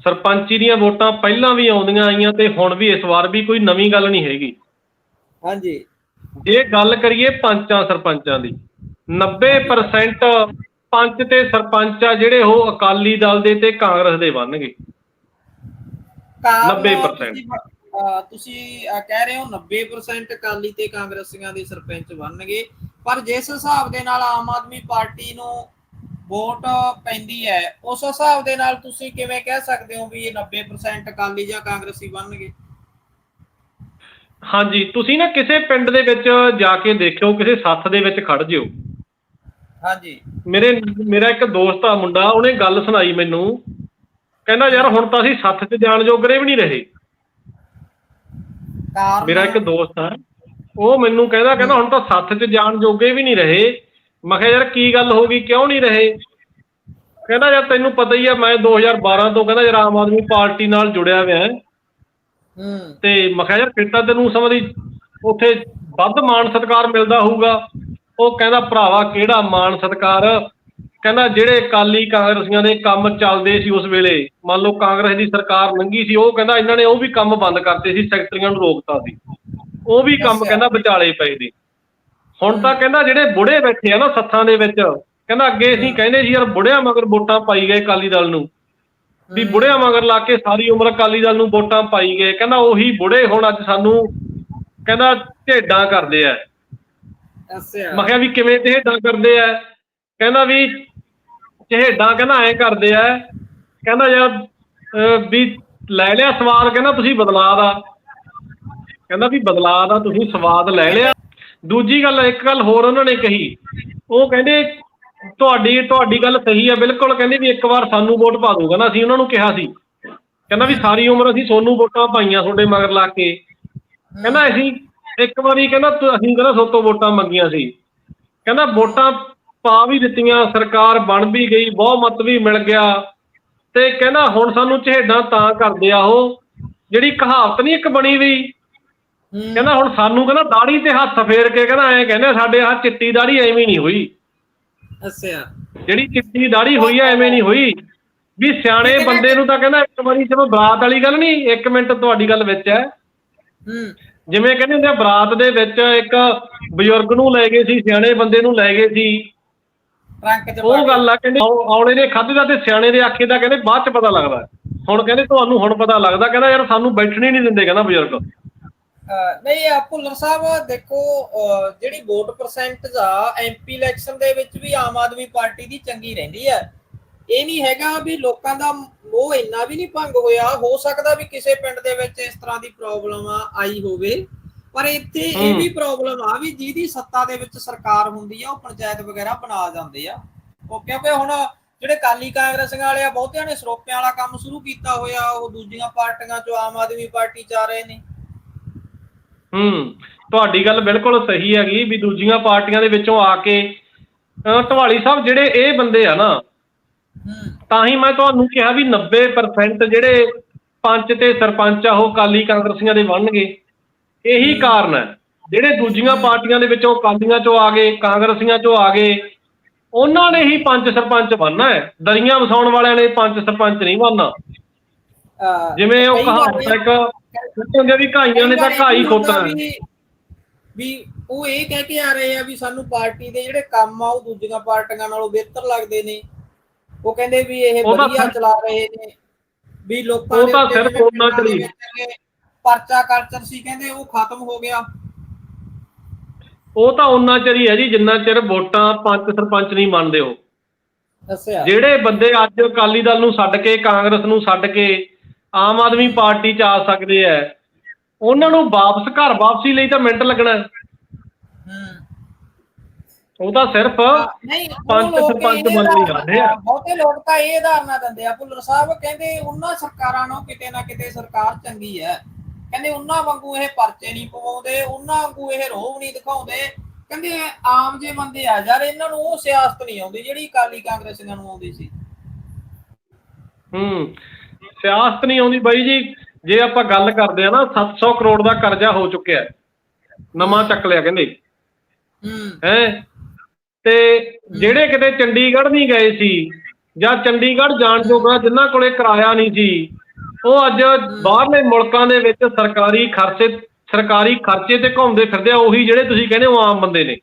ਸਰਪੰਚੀ ਦੀਆਂ ਵੋਟਾਂ ਪਹਿਲਾਂ ਵੀ ਆਉਂਦੀਆਂ ਆਈਆਂ ਤੇ ਹੁਣ ਵੀ ਇਸ ਵਾਰ ਵੀ ਕੋਈ ਨਵੀਂ ਗੱਲ ਨਹੀਂ ਹੈਗੀ। ਹਾਂਜੀ। ਜੇ ਗੱਲ ਕਰੀਏ ਪੰਚਾਂ ਸਰਪੰਚਾਂ ਦੀ 90% ਪੰਚ ਤੇ ਸਰਪੰਚ ਆ ਜਿਹੜੇ ਉਹ ਅਕਾਲੀ ਦਲ ਦੇ ਤੇ ਕਾਂਗਰਸ ਦੇ ਬਣਨਗੇ। ਕਾਰਨ 90% ਤੁਸੀਂ, ਕਹਿ ਰਹੇ ਹੋ 90% ਅਕਾਲੀ ਤੇ ਕਾਂਗਰਸੀਆਂ ਦੇ ਸਰਪੰਚ ਬਣਨਗੇ ਪਰ ਜਿਸ ਹਿਸਾਬ ਦੇ ਨਾਲ ਆਮ ਆਦਮੀ ਪਾਰਟੀ ਨੂੰ ਵੋਟ ਪੈਂਦੀ ਹੈ। ਉਸ ਹਿਸਾਬ ਦੇ ਨਾਲ ਤੁਸੀਂ ਕਿਵੇਂ ਕਹਿ ਸਕਦੇ ਹੋ ਵੀ ਇਹ 90% ਅਕਾਲੀ ਜਾਂ ਕਾਂਗਰਸੀ ਬਣਨਗੇ? ਹਾਂਜੀ ਤੁਸੀਂ ਨਾ ਕਿਸੇ ਪਿੰਡ ਦੇ ਵਿੱਚ ਜਾ ਕੇ ਦੇਖਿਓ ਕਿਸੇ ਸੱਥ ਦੇ ਵਿੱਚ ਖੜ ਜਿਓ। ਹਾਂਜੀ। ਮੇਰੇ ਮੇਰਾ ਇੱਕ ਦੋਸਤ ਆ ਮੁੰਡਾ ਉਹਨੇ ਗੱਲ ਸੁਣਾਈ ਮੈਨੂੰ। ਕਹਿੰਦਾ ਯਾਰ ਹੁਣ ਤਾਂ ਅਸੀਂ ਸੱਥ 'ਚ ਜਾਣ ਜੋਗਰੇ ਵੀ ਨਹੀਂ ਰਹੇ। ਮੇਰਾ ਇੱਕ ਦੋਸਤ ਆ। ਉਹ ਮੈਨੂੰ ਕਹਿੰਦਾ ਕਹਿੰਦਾ ਹੁਣ ਤਾਂ ਸੱਥ 'ਚ ਜਾਣ ਜੋਗੇ ਵੀ ਨਹੀਂ ਰਹੇ। ਮੈਂ ਕਿਹਾ ਯਾਰ ਕੀ ਗੱਲ ਹੋ ਗਈ? ਕਿਉਂ ਨਹੀਂ ਰਹੇ? ਕਹਿੰਦਾ ਯਾਰ ਤੈਨੂੰ ਪਤਾ ਹੀ ਆ ਮੈਂ 2012 ਤੋਂ ਕਹਿੰਦਾ ਯਾਰ ਆਮ ਆਦਮੀ ਪਾਰਟੀ ਨਾਲ ਜੁੜਿਆ ਹੋਇਆ ਹੂੰ। ਤੇ ਮੈਂ ਕਿਹਾ ਯਾਰ ਫਿਰ ਤਾਂ ਤੈਨੂੰ ਸਮਝੀ ਉੱਥੇ ਵੱਧ ਮਾਣ ਸਤਿਕਾਰ ਮਿਲਦਾ ਹੋਊਗਾ। ਉਹ ਕਹਿੰਦਾ ਭਰਾਵਾ ਕਿਹੜਾ ਮਾਣ ਸਤਿਕਾਰ? ਕਹਿੰਦਾ ਜਿਹੜੇ ਅਕਾਲੀ ਕਾਂਗਰਸੀਆਂ ਦੇ ਕੰਮ ਚੱਲਦੇ ਸੀ ਉਸ ਵੇਲੇ ਮੰਨ ਲਓ ਕਾਂਗਰਸ ਦੀ ਸਰਕਾਰ ਲੰਗੀ ਸੀ ਉਹ ਕਹਿੰਦਾ ਇਹਨਾਂ ਨੇ ਉਹ ਵੀ ਕੰਮ ਬੰਦ ਕਰਤੇ ਸੀ ਸੈਕਟਰੀਆਂ ਨੂੰ ਰੋਕਤਾ ਸੀ। ਉਹ ਵੀ ਕੰਮ। ਕਹਿੰਦਾ ਵਿਚਾਲੇ ਪਏ ਨੇ। ਹੁਣ ਤਾਂ ਕਹਿੰਦਾ ਜਿਹੜੇ ਬੁੜੇ ਬੈਠੇ ਆ ਨਾ ਸੱਥਾਂ ਦੇ ਵਿੱਚ ਕਹਿੰਦਾ ਅੱਗੇ ਅਸੀਂ ਕਹਿੰਦੇ ਸੀ ਯਾਰ ਬੁੜਿਆਂ ਮਗਰ ਵੋਟਾਂ ਪਾਈ ਗਏ ਅਕਾਲੀ ਦਲ ਨੂੰ। ਵੀ ਬੁੜਿਆਂ ਮਗਰ ਲਾ ਕੇ ਸਾਰੀ ਉਮਰ ਅਕਾਲੀ ਦਲ ਨੂੰ ਵੋਟਾਂ ਪਾਈ ਗਏ। ਕਹਿੰਦਾ ਉਹੀ ਬੁੜੇ ਹੁਣ ਅੱਜ ਸਾਨੂੰ ਕਹਿੰਦਾ ਢੇਡਾਂ ਕਰਦੇ ਆ। ਮੈਂ ਕਿਹਾ ਵੀ ਕਿਵੇਂ ਢੇਡਾਂ ਕਰਦੇ ਆ? ਕਹਿੰਦਾ ਵੀ ਢੇਡਾਂ ਕਹਿੰਦਾ ਐ ਕਰਦੇ ਆ। ਕਹਿੰਦਾ ਯਾਰ ਵੀ ਲੈ ਲਿਆ ਸਵਾਦ ਕਹਿੰਦਾ ਤੁਸੀਂ ਬਦਲਾ ਦਾ। ਕਹਿੰਦਾ ਵੀ ਬਦਲਾ ਦਾ ਤੁਸੀਂ ਸਵਾਦ ਲੈ ਲਿਆ। ਦੂਜੀ ਗੱਲ, ਇੱਕ ਗੱਲ ਹੋਰ ਉਹਨਾਂ ਨੇ ਕਹੀ। ਉਹ ਕਹਿੰਦੇ, ਤੁਹਾਡੀ ਤੁਹਾਡੀ ਗੱਲ ਸਹੀ ਆ, ਬਿਲਕੁਲ। ਕਹਿੰਦੇ ਵੀ ਇੱਕ ਵਾਰ ਸਾਨੂੰ ਵੋਟ ਪਾ ਦੂਗਾ ਨਾ, ਅਸੀਂ ਉਹਨਾਂ ਨੂੰ ਕਿਹਾ ਸੀ। ਕਹਿੰਦਾ ਵੀ ਸਾਰੀ ਉਮਰ ਅਸੀਂ ਸੋਨੂੰ ਵੋਟਾਂ ਪਾਈਆਂ ਤੁਹਾਡੇ ਮਗਰ ਲਾ ਕੇ। ਕਹਿੰਦਾ ਅਸੀਂ ਇੱਕ ਵਾਰੀ ਕਹਿੰਦਾ ਅਸੀਂ ਕਹਿੰਦਾ ਸੋਤੋਂ ਵੋਟਾਂ ਮੰਗੀਆਂ ਸੀ। ਕਹਿੰਦਾ ਵੋਟਾਂ ਪਾ ਵੀ ਦਿੱਤੀਆਂ, ਸਰਕਾਰ ਬਣ ਵੀ ਗਈ ਬਹੁਮਤ ਵੀ ਮਿਲ ਗਿਆ। ਤੇ ਕਹਿੰਦਾ ਹੁਣ ਸਾਨੂੰ ਝੇਡਾਂ ਤਾਂ ਕਰਦੇ ਆ ਉਹ। ਜਿਹੜੀ ਕਹਾਵਤ ਨਹੀਂ ਇੱਕ ਬਣੀ ਵੀ ਕਹਿੰਦਾ ਹੁਣ ਸਾਨੂੰ ਕਹਿੰਦਾ ਦਾੜੀ ਤੇ ਹੱਥ ਫੇਰ ਕੇ ਕਹਿੰਦਾ ਐਂ ਕਹਿੰਦੇ ਸਾਡੇ ਆਹ ਚਿੱਟੀ ਦਾੜੀ ਐਵੇਂ ਨਹੀਂ ਹੋਈ। ਅੱਛਾ। ਜਿਹੜੀ ਚਿੱਟੀ ਦਾੜੀ ਹੋਈ ਆ ਐਵੇਂ ਨਹੀਂ ਹੋਈ। ਵੀ ਸਿਆਣੇ ਬੰਦੇ ਨੂੰ ਤਾਂ ਕਹਿੰਦਾ ਇੱਕ ਵਾਰੀ ਚਲੋ ਬਰਾਤ ਵਾਲੀ ਗੱਲ ਨਹੀਂ ਇੱਕ ਮਿੰਟ ਤੁਹਾਡੀ ਗੱਲ ਵਿੱਚ ਹੈ। ਹੂੰ। ਜਿਵੇਂ ਕਹਿੰਦੇ ਹੁੰਦੇ ਆ ਬਰਾਤ ਦੇ ਵਿੱਚ ਇੱਕ ਬਜ਼ੁਰਗ ਨੂੰ ਲੈ ਗਏ ਸੀ ਸਿਆਣੇ ਬੰਦੇ ਨੂੰ ਲੈ ਗਏ ਸੀ। ਟਰੰਕ ਚ ਪਾ ਉਹ। ਗੱਲ ਆ ਕਹਿੰਦੇ ਆਉ- ਆਉਣੇ ਦੇ ਖਾਦੇ ਦਾ ਤੇ ਸਿਆਣੇ ਦੇ ਆਖੇ ਦਾ ਕਹਿੰਦੇ ਬਾਅਦ ਚ ਪਤਾ ਲੱਗਦਾ। ਹੁਣ ਕਹਿੰਦੇ ਤੁਹਾਨੂੰ ਹੁਣ ਪਤਾ ਲੱਗਦਾ ਕਹਿੰਦਾ ਯਾਰ ਸਾਨੂੰ ਬੈਠਣੇ ਨਹੀਂ ਦਿੰਦੇ ਕਹਿੰਦਾ ਬਜ਼ੁਰਗ। ਨਹੀਂ ਆ ਭੁੱਲਰ ਸਾਹਿਬ ਦੇਖੋ ਜਿਹੜੀ ਵੋਟ ਪਰਸੈਂਟੇਜ ਆ ਐਮਪੀ ਇਲੈਕਸ਼ਨ ਦੇ ਵਿੱਚ ਵੀ ਆਮ ਆਦਮੀ ਪਾਰਟੀ ਦੀ ਚੰਗੀ ਰਹਿੰਦੀ ਹੈ। ਇਹ ਨਹੀਂ ਹੈਗਾ ਵੀ ਲੋਕਾਂ ਦਾ ਉਹ ਇੰਨਾ ਵੀ ਨਹੀਂ ਭੰਗ ਹੋਇਆ। ਹੋ ਸਕਦਾ ਵੀ ਕਿਸੇ ਪਿੰਡ ਦੇ ਵਿੱਚ ਇਸ ਤਰ੍ਹਾਂ ਦੀ ਪ੍ਰੋਬਲਮ ਆਈ ਹੋਵੇ। ਪਰ ਇੱਥੇ ਇਹ। ਵੀ ਪ੍ਰੋਬਲਮ ਆ ਵੀ ਜਿਹਦੀ ਸੱਤਾ ਦੇ ਵਿੱਚ ਸਰਕਾਰ ਹੁੰਦੀ ਆ ਉਹ ਪੰਚਾਇਤ ਵਗੈਰਾ ਬਣਾ ਜਾਂਦੇ ਆ। ਉਹ ਕਿਉਂਕਿ ਹੁਣ ਜਿਹੜੇ ਕਾਲੀ ਕਾਂਗਰਸੀਆਂ ਵਾਲੇ ਆ ਬਹੁਤਿਆਂ ਨੇ ਸਰੋਪਿਆਂ ਵਾਲਾ ਕੰਮ ਸ਼ੁਰੂ ਕੀਤਾ ਹੋਇਆ। ਉਹ ਦੂਜੀਆਂ ਪਾਰਟੀਆਂ ਚੋਂ ਆਮ ਆਦਮੀ ਪਾਰਟੀ ਆ ਰਹੇ ਨੇ। ਹੂੰ ਤੁਹਾਡੀ ਗੱਲ ਬਿਲਕੁਲ ਸਹੀ ਹੈਗੀ ਵੀ ਦੂਜੀਆਂ ਪਾਰਟੀਆਂ ਦੇ ਵਿੱਚੋਂ ਆ ਕੇ ਢਵਾਲੀ ਸਾਹਿਬ ਜਿਹੜੇ ਇਹ ਬੰਦੇ ਆ ਨਾ ਤਾਂ ਹੀ ਮੈਂ ਤੁਹਾਨੂੰ ਕਿਹਾ ਵੀ 90% ਜਿਹੜੇ ਪੰਚ ਤੇ ਸਰਪੰਚ ਆ ਉਹ ਕਾਲੀ ਕਾਂਗਰਸੀਆਂ ਦੇ ਬਣਨਗੇ। ਇਹੀ ਕਾਰਨ ਹੈ। ਜਿਹੜੇ ਦੂਜੀਆਂ ਪਾਰਟੀਆਂ ਦੇ ਵਿੱਚੋਂ ਕਾਲੀਆਂ ਚੋਂ ਆ ਗਏ ਕਾਂਗਰਸੀਆਂ ਚੋਂ ਆ ਗਏ ਉਹਨਾਂ ਨੇ ਹੀ ਪੰਚ ਸਰਪੰਚ ਬਣਨਾ ਹੈ। ਦਰੀਆਂ ਵਸਾਉਣ ਵਾਲਿਆਂ ਨੇ ਪੰਚ ਸਰਪੰਚ ਨਹੀਂ ਬਣਨਾ। ਜਿਵੇਂ ਉਹ ਕਹਾਵਤ ਇੱਕ ਕਹਿੰਦੇ ਹੁੰਦੇ ਆ ਵੀ ਘਾਈਆਂ ਨੇ ਤਾਂ ਘਾਈ ਖੋਤਣਾ ਹੈ। ਵੀ- ਵੀ ਉਹ ਇਹ ਕਹਿ ਕੇ ਆ ਰਹੇ ਆ ਵੀ ਸਾਨੂੰ ਪਾਰਟੀ ਦੇ ਜਿਹੜੇ ਕੰਮ ਆ ਉਹ ਦੂਜੀਆਂ ਪਾਰਟੀਆਂ ਨਾਲੋਂ ਬਿਹਤਰ ਲੱਗਦੇ ਨੇ। ਉਹ ਕਹਿੰਦੇ ਵੀ ਇਹ ਉਹ ਤਾਂ ਵਧੀਆ ਫਿਰ- ਚਲਾ ਰਹੇ ਨੇ। ਵੀ ਲੋਕਾਂ ਉਹ ਦੇ ਤਾਂ ਉੱਤੇ ਸਿਰਫ ਜਿਹੜੇ ਉਹਨਾਂ ਪਿੰਡਾਂ ਦੇ ਚਲੀ। ਵਿੱਚ ਅੱਗੇ ਪਰਚਾ ਕਲਚਰ ਸੀ ਕਹਿੰਦੇ ਉਹ ਖਤਮ ਹੋ ਗਿਆ। ਉਹ ਤਾਂ ਉਹਨਾਂ ਚਿਰ ਹੀ ਹੈ ਜੀ ਜਿੰਨਾ ਚਿਰ ਵੋਟਾਂ ਪੰਚ ਸਰਪੰਚ ਨਹੀਂ ਮੰਨਦੇ ਹੋ ਦੱਸਿਆ। ਜਿਹੜੇ ਬੰਦੇ ਅੱਜ ਅਕਾਲੀ ਦਲ ਨੂੰ ਛੱਡ ਕੇ ਕਾਂਗਰਸ ਨੂੰ ਛੱਡ ਕੇ ਆਮ ਆਦਮੀ ਪਾਰਟੀ 'ਚ ਆ ਸਕਦੇ ਆ ਉਹਨਾਂ ਨੂੰ ਵਾਪਸ ਘਰ ਵਾਪਸੀ ਲਈ ਤਾਂ ਮਿੰਟ ਲੱਗਣਾ ਉਹ ਤਾਂ ਸਿਰਫ ਨਹੀਂ ਉਹ ਪੰਚ ਲੋਕ ਸਰਪੰਚ ਉਦਾਹਰਨਾਂ ਜਾਂਦੇ ਆ। ਬਹੁਤੇ ਲੋਕ ਤਾਂ ਇਹ ਉਦਾਹਰਨਾਂ ਦਿੰਦੇ ਆ। ਭੁੱਲਰ ਸਾਹਿਬ ਕਹਿੰਦੇ ਉਹਨਾਂ ਸਰਕਾਰਾਂ ਨੂੰ ਕਿਤੇ ਨਾ ਕਿਤੇ ਸਰਕਾਰ ਚੰਗੀ ਹੈ ਕਹਿੰਦੇ ਉਹਨਾਂ ਵਾਂਗੂ ਇਹ ਪਰਚੇ ਨਹੀਂ ਪਵਾਉਂਦੇ ਉਹਨਾਂ ਵਾਂਗੂ ਇਹ ਰੋਹ ਨਹੀਂ ਦਿਖਾਉਂਦੇ। ਕਹਿੰਦੇ ਆਮ ਜੇ ਬੰਦੇ ਆ ਯਾਰ ਇਹਨਾਂ ਨੂੰ ਉਹ ਸਿਆਸਤ ਨਹੀਂ ਆਉਂਦੀ ਜਿਹੜੀ ਅਕਾਲੀ ਕਾਂਗਰਸੀਆਂ ਨੂੰ ਆਉਂਦੀ ਸੀ। ਹੂੰ। ਸਿਆਸਤ ਨਹੀਂ ਆਉਂਦੀ ਬਾਈ ਜੀ। ਜੇ ਆਪਾਂ ਗੱਲ ਕਰਦੇ ਆ ਨਾ 700 ਕਰੋੜ ਦਾ ਕਰਜ਼ਾ ਹੋ ਚੁੱਕਿਆ। ਨਵਾਂ ਚੱਕ ਲਿਆ ਕਹਿੰਦੇ। ਹੂੰ। ਹੈ? ਤੇ ਜਿਹੜੇ ਕਿਤੇ ਚੰਡੀਗੜ੍ਹ ਨਹੀਂ ਗਏ ਸੀ ਜਾਂ ਚੰਡੀਗੜ੍ਹ ਜਾਣ ਜੋਗਾ ਜਿਨ੍ਹਾਂ ਕੋਲੇ ਕਿਰਾਇਆ ਨਹੀਂ ਸੀ ਉਹ ਅੱਜ ਬਾਹਰਲੇ ਮੁਲਕਾਂ ਦੇ ਵਿੱਚ ਸਰਕਾਰੀ ਖਰਚੇ ਸਰਕਾਰੀ ਖਰਚੇ ਤੇ ਘੁੰਮਦੇ ਫਿਰਦੇ ਆ ਉਹੀ ਜਿਹੜੇ ਤੁਸੀਂ ਕਹਿੰਦੇ ਹੋ ਆਮ ਬੰਦੇ ਨੇ।